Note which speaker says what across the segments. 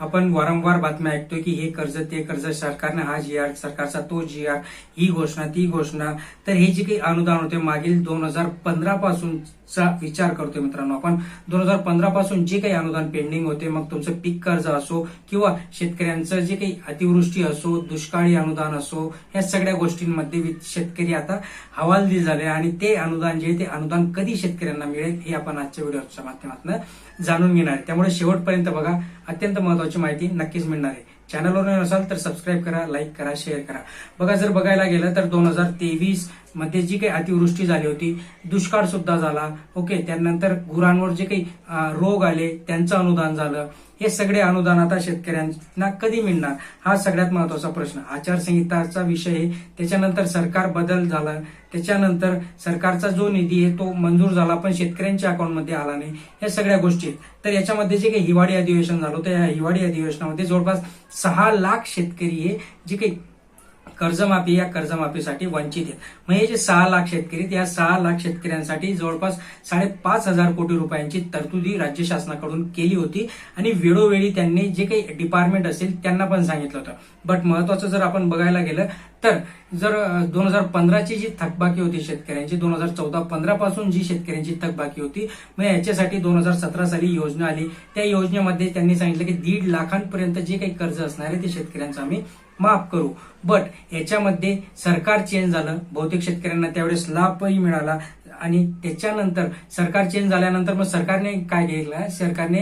Speaker 1: आपण वारंवार बातम्या ऐकतोय की हे कर्ज ते कर्ज सरकारने हा जी आर सरकारचा तो जी आर ही घोषणा ती घोषणा. तर हे जे काही अनुदान होते मागील दोन हजार पंधरा पासूनचा विचार करतोय मित्रांनो आपण. दोन हजार पंधरा पासून जे काही अनुदान पेंडिंग होते मग तुमचं पीक कर्ज असो किंवा शेतकऱ्यांचं जे काही अतिवृष्टी असो दुष्काळी अनुदान असो या सगळ्या गोष्टींमध्ये वि- शेतकरी आता हवालदिल झाले आणि ते अनुदान जे आहे ते अनुदान कधी शेतकऱ्यांना मिळेल हे आपण आजच्या व्हिडिओच्या माध्यमातून जाणून घेणार त्यामुळे शेवटपर्यंत बघा अत्यंत महत्वाचं माहिती नक्कीच मिळणार आहे. चॅनलवर नसाल तर सबस्क्राईब करा लाईक करा शेअर करा. बघा जर बघायला गेलं तर दोन हजार तेवीसमध्ये जी काही अतिवृष्टी झाली होती दुष्काळ सुद्धा झाला. ओके त्यानंतर गुरांवर जे काही रोग आले त्यांचं अनुदान झालं. हे सगळे अनुदान आता शेतकऱ्यांना कधी मिळणार? हा सगळ्यात महत्त्वाचा प्रश्न. आचारसंहिताचा विषय आहे. त्याच्यानंतर सरकार बदल झाला. त्याच्यानंतर सरकारचा जो निधी आहे तो मंजूर झाला. पण शेतकऱ्यांच्या अकाउंटमध्ये आला नाही. या सगळ्या गोष्टी आहेत. तर याच्यामध्ये जे काही हिवाळी अधिवेशन झालं होतं या हिवाळी अधिवेशनामध्ये जवळपास सहा लाख शेतकरी आहे जे काही कर्जमाफी या कर्जमाफीसाठी वंचित आहेत. मग हे जे सहा लाख शेतकरी आहेत, या सहा लाख शेतकऱ्यांसाठी जवळपास साडेपाच हजार कोटी रुपयांची तरतुदी राज्य शासनाकडून केली होती आणि वेळोवेळी त्यांनी जे काही डिपार्टमेंट असेल त्यांना पण सांगितलं होतं. बट महत्वाचं जर आपण बघायला गेलं तर जर दोन हजार पंधराची जी थकबाकी होती शेतकऱ्यांची दोन हजार चौदा पंधरा पासून जी शेतकऱ्यांची थकबाकी होती मग याच्यासाठी दोन हजार सतरा साली योजना आली. त्या योजनेमध्ये त्यांनी सांगितलं की दीड लाखांपर्यंत जे काही कर्ज असणार आहे ते शेतकऱ्यांचं आम्ही माफ करू. बट याच्यामध्ये सरकार चेंज झालं. बहुतेक शेतकऱ्यांना त्यावेळेस लाभही मिळाला. आणि त्याच्यानंतर सरकार चेंज झाल्यानंतर मग सरकारने काय केलं सरकारने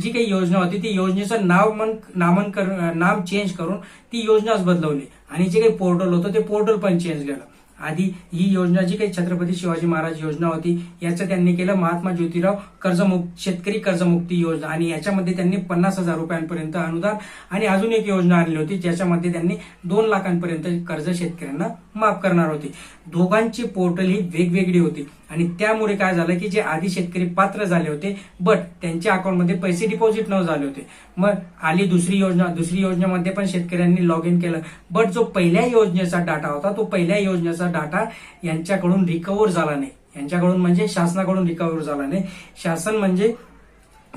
Speaker 1: जी काही योजना होती ती योजनेचं नाव मन नामांकन नाम चेंज करून ती योजनाच बदलवली. आणि जे काही पोर्टल होतं ते पोर्टल पण चेंज केलं. आधी ही योजना जी काही छत्रपती शिवाजी महाराज योजना होती याचं त्यांनी केलं महात्मा ज्योतिराव कर्जमुक्त शेतकरी कर्जमुक्ती योजना. आणि याच्यामध्ये त्यांनी पन्नास हजार रुपयांपर्यंत अनुदान आणि अजून एक योजना आणली होती ज्याच्यामध्ये त्यांनी दोन लाखांपर्यंत कर्ज शेतकऱ्यांना माफ करणार होती. दोघांची पोर्टल ही वेगवेगळी होती. आणि त्यामुळे काय झालं की जे आधी शेतकरी पात्र झाले होते बट त्यांच्या अकाउंटमध्ये पैसे डिपॉझिट न झाले होते. मग आली दुसरी योजना दुसरी योजनेमध्ये पण शेतकऱ्यांनी लॉग इन केलं. बट जो पहिल्या योजनेचा डाटा होता तो पहिल्या योजनेचा डाटा यांच्याकडून रिकव्हर झाला नाही. यांच्याकडून म्हणजे शासनाकडून रिकव्हर झाला नाही. शासन म्हणजे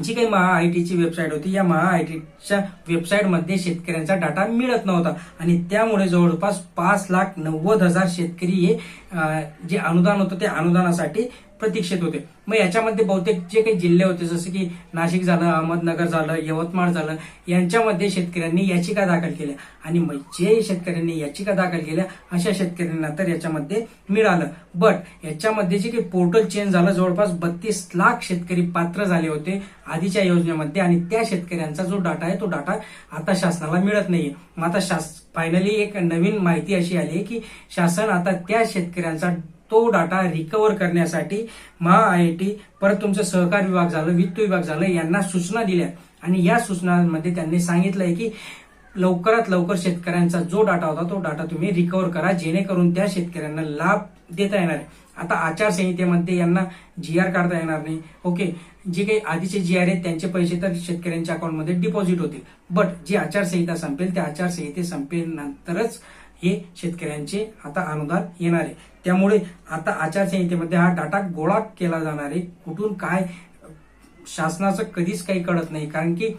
Speaker 1: जी काही महा आय टीची वेबसाईट होती या महा आय टीच्या वेबसाईटमध्ये शेतकऱ्यांचा डाटा मिळत नव्हता. आणि त्यामुळे जवळपास पाच लाख नव्वद हजार शेतकरी हे जे अनुदान होतं ते अनुदानासाठी प्रतीक्षेत होते. मग याच्यामध्ये बहुतेक जे काही जिल्हे होते जसं की नाशिक झालं अहमदनगर झालं यवतमाळ झालं यांच्यामध्ये शेतकऱ्यांनी याचिका दाखल केल्या. आणि मग जे शेतकऱ्यांनी याचिका दाखल केल्या अशा शेतकऱ्यांना तर याच्यामध्ये मिळालं. बट याच्यामध्ये जे काही पोर्टल चेंज झालं जवळपास बत्तीस लाख शेतकरी पात्र झाले होते आधीच्या योजनेमध्ये. आणि त्या शेतकऱ्यांचा जो डाटा आहे तो डाटा आता शासनाला मिळत नाहीये. मग आता शास फायनली एक नवीन माहिती अशी आली आहे की शासन आता त्या शेतकऱ्यांचा तो डाटा रिकव्हर करण्यासाठी महा आय टी परत तुमचं सहकार विभाग झालं वित्त विभाग झालं यांना सूचना दिल्या. आणि या सूचनांमध्ये त्यांनी सांगितलंय की लवकरात लवकर शेतकऱ्यांचा जो डाटा होता तो डाटा तुम्ही रिकव्हर करा जेणेकरून त्या शेतकऱ्यांना लाभ देता येणार आहे. आता आचारसंहितेमध्ये यांना जी आर काढता येणार नाही. ओके जे काही आधीचे जी आर आहेत त्यांचे पैसे तर शेतकऱ्यांच्या अकाउंटमध्ये डिपॉझिट होतील. बट जी आचारसंहिता संपेल त्या आचारसंहिते संपेनंतरच हे शेतकऱ्यांचे आता अनुदान येणार आहे. त्यामुळे आता आचारसंहितेमध्ये हा डाटा गोळा केला जाणार आहे. कुठून काय शासनाचं कधीच काही कळत नाही. कारण की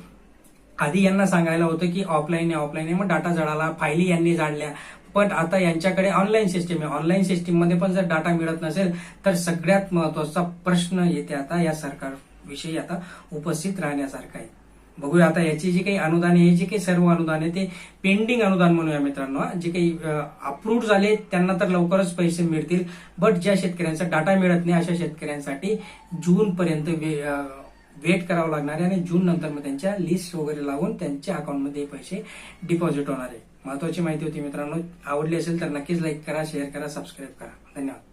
Speaker 1: आधी यांना सांगायला होतं की ऑफलाईन आहे ऑफलाईन आहे. मग डाटा जळाला फायली यांनी जाळल्या पण आता यांच्याकडे ऑनलाईन सिस्टीम आहे. ऑनलाईन सिस्टीममध्ये पण जर डाटा मिळत नसेल तर सगळ्यात महत्त्वाचा प्रश्न येते आता या सरकारविषयी आता उपस्थित राहण्यासारखा आहे. बघूया आता याची जी काही अनुदान आहे जे काही सर्व अनुदान आहे ते पेंडिंग अनुदान म्हणूया मित्रांनो जे काही अप्रूव्ह झाले त्यांना तर लवकरच पैसे मिळतील. बट ज्या शेतकऱ्यांचा डाटा मिळत नाही अशा शेतकऱ्यांसाठी जून पर्यंत वेट करावं लागणार आहे आणि जून नंतर मग त्यांच्या लिस्ट वगैरे लावून त्यांच्या अकाउंटमध्ये पैसे डिपॉझिट होणार आहे. महत्वाची माहिती होती मित्रांनो. आवडली असेल तर नक्कीच लाईक करा शेअर करा सबस्क्राईब करा. धन्यवाद.